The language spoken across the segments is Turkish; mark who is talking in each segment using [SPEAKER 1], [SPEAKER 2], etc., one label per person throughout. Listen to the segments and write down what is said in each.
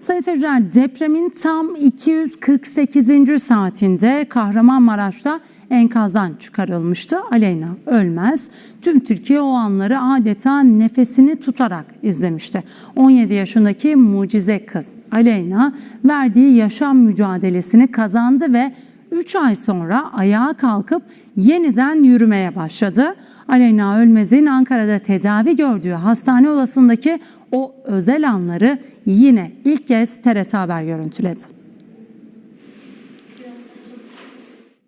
[SPEAKER 1] Sayın seyirciler depremin tam 248. saatinde Kahramanmaraş'ta enkazdan çıkarılmıştı. Aleyna Ölmez tüm Türkiye o anları adeta nefesini tutarak izlemişti. 17 yaşındaki mucize kız Aleyna verdiği yaşam mücadelesini kazandı ve 3 ay sonra ayağa kalkıp yeniden yürümeye başladı. Aleyna Ölmez'in Ankara'da tedavi gördüğü hastane odasındaki o özel anları yine ilk kez TRT Haber görüntüledi.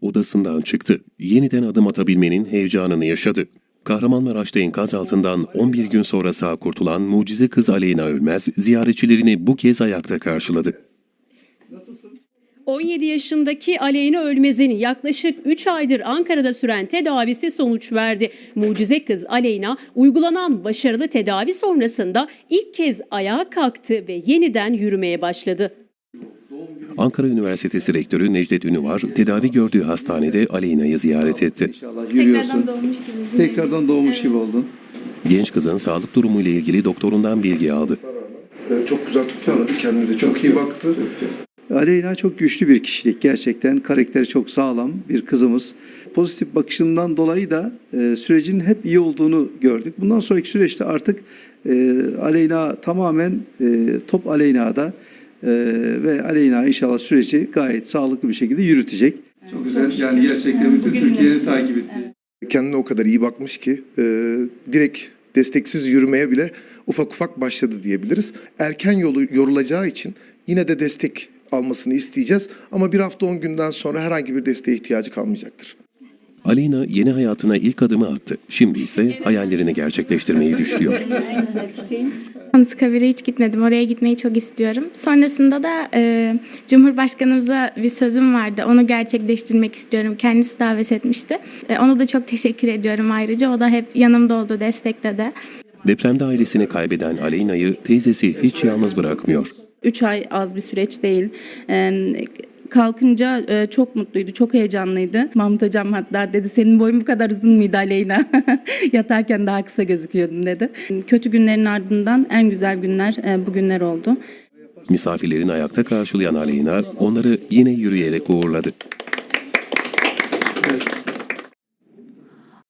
[SPEAKER 2] Odasından çıktı. Yeniden adım atabilmenin heyecanını yaşadı. Kahramanmaraş'ta enkaz altından 11 gün sonra sağ kurtulan mucize kız Aleyna Ölmez ziyaretçilerini bu kez ayakta karşıladı.
[SPEAKER 3] 17 yaşındaki Aleyna Ölmez'in yaklaşık 3 aydır Ankara'da süren tedavisi sonuç verdi. Mucize kız Aleyna uygulanan başarılı tedavi sonrasında ilk kez ayağa kalktı ve yeniden yürümeye başladı.
[SPEAKER 2] Ankara Üniversitesi Rektörü Necdet Ünüvar tedavi gördüğü hastanede Aleyna'yı ziyaret etti.
[SPEAKER 4] İnşallah yürüyorsun.
[SPEAKER 5] Tekrardan doğmuş gibi.
[SPEAKER 4] Tekrardan doğmuş gibi oldun.
[SPEAKER 2] Genç kızın sağlık durumuyla ilgili doktorundan bilgi aldı.
[SPEAKER 6] Ee, Çok güzel toparladı. Kendine de çok iyi baktı.
[SPEAKER 4] Aleyna çok güçlü bir kişilik gerçekten. Karakteri çok sağlam bir kızımız. Pozitif bakışından dolayı da e, sürecin hep iyi olduğunu gördük. Bundan sonraki süreçte artık e, Aleyna tamamen e, top Aleyna'da e, ve Aleyna inşallah süreci gayet sağlıklı bir şekilde yürütecek. Çok güzel. Yani gerçekten bütün Türkiye'nin takip ettiği.
[SPEAKER 6] Kendine o kadar iyi bakmış ki e, direkt desteksiz yürümeye bile ufak ufak başladı diyebiliriz. Erken yolu yorulacağı için yine de destek almasını isteyeceğiz. Ama bir hafta 10 günden sonra herhangi bir desteğe ihtiyacı kalmayacaktır.
[SPEAKER 2] Aleyna yeni hayatına ilk adımı attı. Şimdi ise hayallerini gerçekleştirmeyi düşlüyor.
[SPEAKER 5] Anıtkabir'e hiç gitmedim. Oraya gitmeyi çok istiyorum. Sonrasında da e, Cumhurbaşkanımıza bir sözüm vardı. Onu gerçekleştirmek istiyorum. Kendisi davet etmişti. E, ona da çok teşekkür ediyorum ayrıca. O da hep yanımda oldu, destekledi.
[SPEAKER 2] Depremde ailesini kaybeden Aleyna'yı teyzesi hiç yalnız bırakmıyor.
[SPEAKER 7] 3 ay az bir süreç değil. Kalkınca e, çok mutluydu, çok heyecanlıydı. Mahmut hocam hatta dedi senin boyun bu kadar uzun muydu Aleyna? Yatarken daha kısa gözüküyordun dedi. Kötü günlerin ardından en güzel günler e, bu günler oldu.
[SPEAKER 2] Misafirlerin ayakta karşılayan Aleyna onları yine yürüyerek uğurladı.